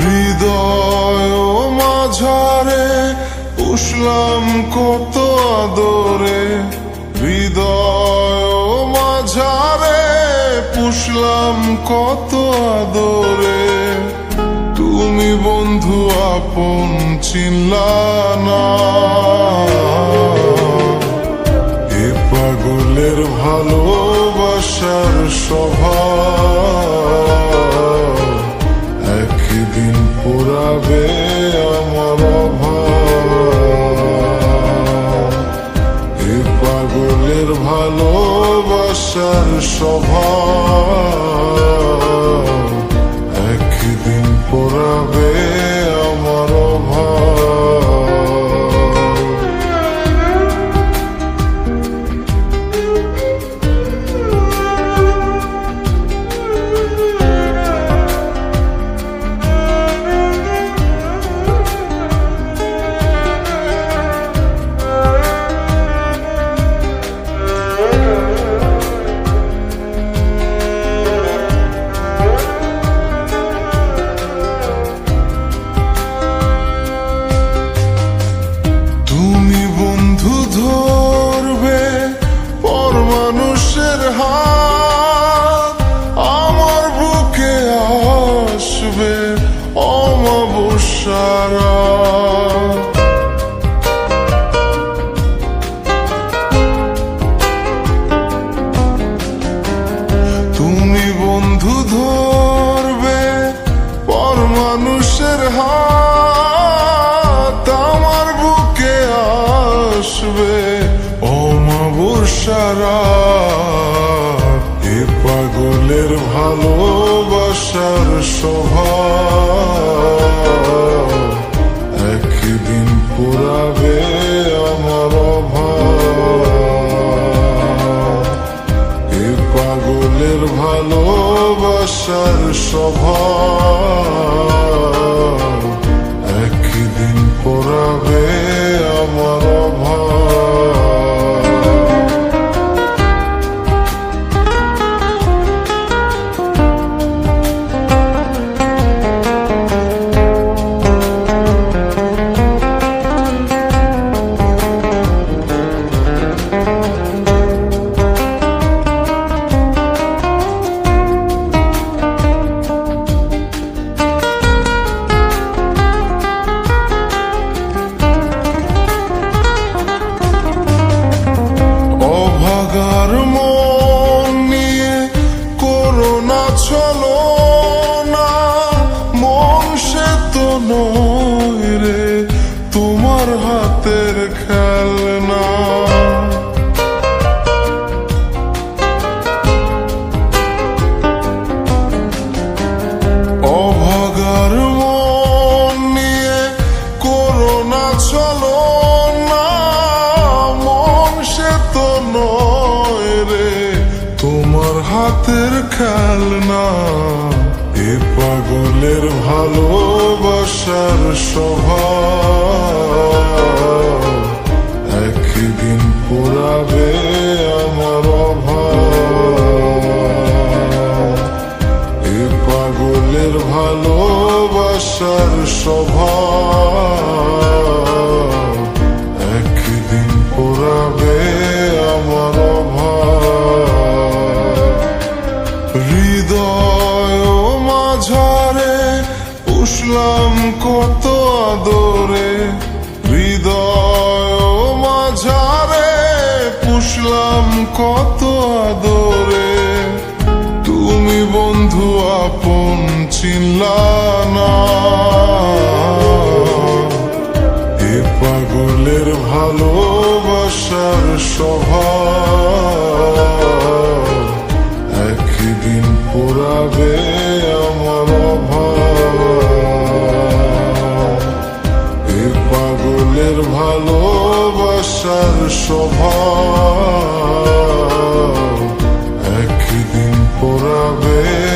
হৃদয় মাঝারে পুষলাম কত আদরে। হৃদয় মাঝারে পুষলাম কত আদরে। তুমি বন্ধু আপন চিল্লা না পাগলের ভালোবাসার সভা একদিন পুরাবে আমার এ পাগলের ভালোবাসার স্বভাব ধরবে পর মানুষের হাত। আমার বুকে আসবে অমাবস্যারা তুমি বন্ধু ধরবে পর মানুষের হাত। আসবে অমাবস্যারা। এ পাগলের ভালোবাসার স্বভাব একদিন পুরাবে আমার অভাব। এ পাগলের ভালোবাসার স্বভাব একদিন পড়াবে yüreğim হাতের খেলনা এ পাগলের ভালোবাসার স্বভাব। একদিন পুরাবে আমার এ পাগলের ভালোবাসার স্বভাব। আদরে হৃদয় মাঝারে পুষলাম কত আদরে। তুমি বন্ধু আপন চিনলা না এ পাগলের ভালোবাসার স্বভাব একদিন পুরাবে আমার por haber.